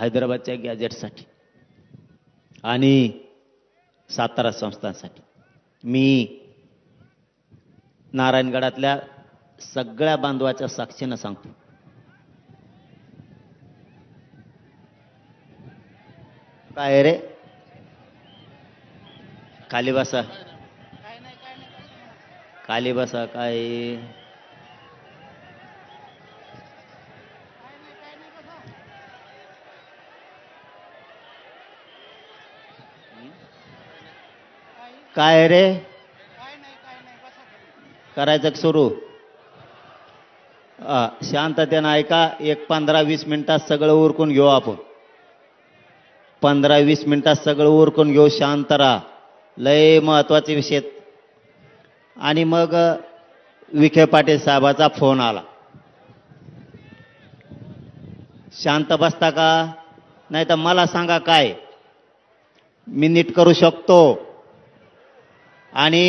हैदराबादच्या गॅजेटसाठी आणि सातारा संस्थांसाठी. मी नारायणगडातल्या सगळ्या बांधवाच्या साक्षीनं सांगतो. काय रे? खाली बसा खाली बसा काय? काय रे? करायचं सुरू? शांततेनं ऐका एक पंधरा वीस मिनिटात सगळं उरकून घेऊ आपण. पंधरा वीस मिनिटात सगळं उरकून घेऊ शांत राहा. लय महत्त्वाचे विषय. आणि मग विखे पाटील साहेबाचा फोन आला. शांत बसता का? नाही तर मला सांगा काय? मी नीट करू शकतो. आणि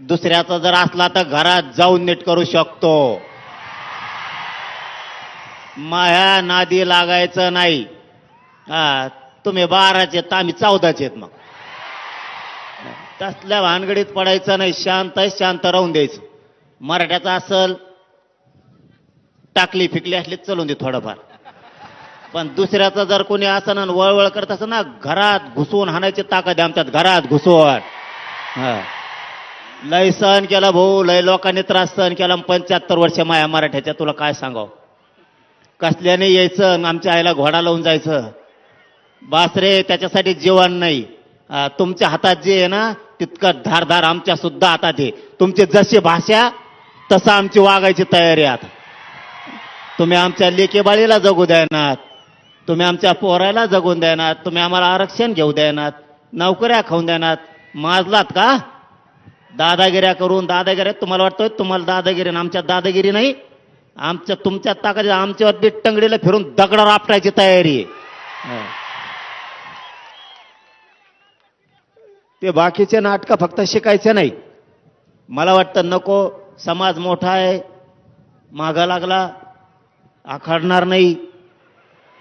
दुसऱ्याचा जर असला तर घरात जाऊन नीट करू शकतो. माया नादी लागायचं नाही. हा तुम्ही बाराचे तर आम्ही चौदाचे आहेत मग. तसल्या भानगडीत पडायचं नाही शांत आहे शांत राहून द्यायचं. मराठ्याचं असल टाकली फिकली असली चलून दे थोडंफार. पण दुसऱ्याचं जर कोणी असं ना वळवळ करत असं ना घरात घुसवून हाणायची ताकद आमच्यात घरात घुसून. हा. लय सहन केला भाऊ लय लोकांनी त्रास सहन केला पंच्याहत्तर वर्ष माया मराठ्याच्या तुला काय सांगाव? कसल्याने यायचं आमच्या आईला घोडा लावून जायचं? बासरे त्याच्यासाठी जीवन नाही. तुमच्या हातात जे आहे ना तितकं धारधार आमच्या सुद्धा हातात आहे. तुमची जशी भाषा तसं आमची वागायची तयारी आहे आता. तुम्ही आमच्या लेकेबाळीला जगू द्यानात तुम्ही आमच्या पोराला जगून द्यानात तुम्ही आम्हाला आरक्षण घेऊ द्यानात नोकऱ्या खाऊन द्यानात माजलात का? दादागिऱ्या करून दादागिऱ्या तुम्हाला वाटतंय? तुम्हाला दादागिरी आणि आमच्यात दादागिरी नाही? आमच्या तुमच्या ताकद आमच्यावर बी टंगडीला फिरून दगडावर आपटायची तयारी आहे. ते बाकीचे नाटकं फक्त शिकायचे नाही. मला वाटतं नको समाज मोठा आहे मागा लागला आखाडणार नाही.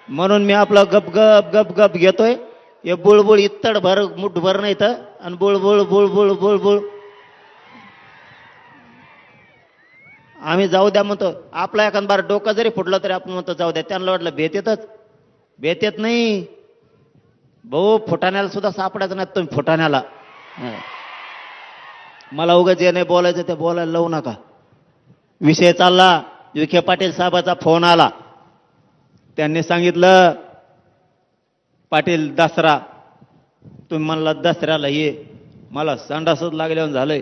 म्हणून मी आपलं गप गप गप गप घेतोय. हे बुळबुळ इत्तड भर मुठ भर नाही तर आणि बुळबुळ बुळबुळ बुळबुळ. आम्ही जाऊ द्या म्हणतो. आपला एखादं बार डोकं जरी फुटलं तरी आपण म्हणतो जाऊ द्या. त्यांना वाटलं भेत येतच. भेत येत नाही. भाऊ फुटाण्याला सुद्धा सापडायचं नाही तुम्ही फुटाण्याला. मला उगाच जे नाही बोलायचं ते बोलायला लावू नका. विषय चालला. विखे पाटील साहेबाचा फोन आला. त्यांनी सांगितलं पाटील दसरा. तुम्ही म्हणला दसऱ्याला ये. मला संडासच लागल्यावर झालंय.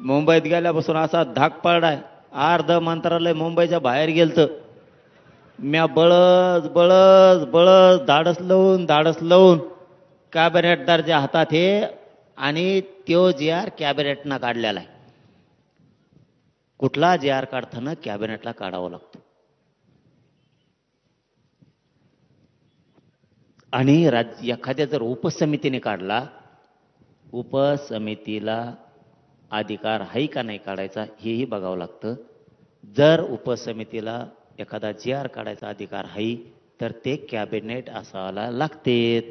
मुंबईत गेल्यापासून असा धाक पडलाय. अर्ध मंत्रालय मुंबईच्या बाहेर गेलतं. म्या बळस बळस बळस धाडस लावून धाडस लावून कॅबिनेटदारच्या हातात हे आणि त्यो जे आर कॅबिनेटनं काढलेला आहे. कुठला जे आर काढताना कॅबिनेटला काढावं लागतो? आणि राज्य एखाद्या जर उपसमितीने काढला उपसमितीला अधिकार आहे का नाही काढायचा हेही बघावं लागतं. जर उपसमितीला एखादा जी आर काढायचा अधिकार आहे तर ते कॅबिनेट असायला लागतेत.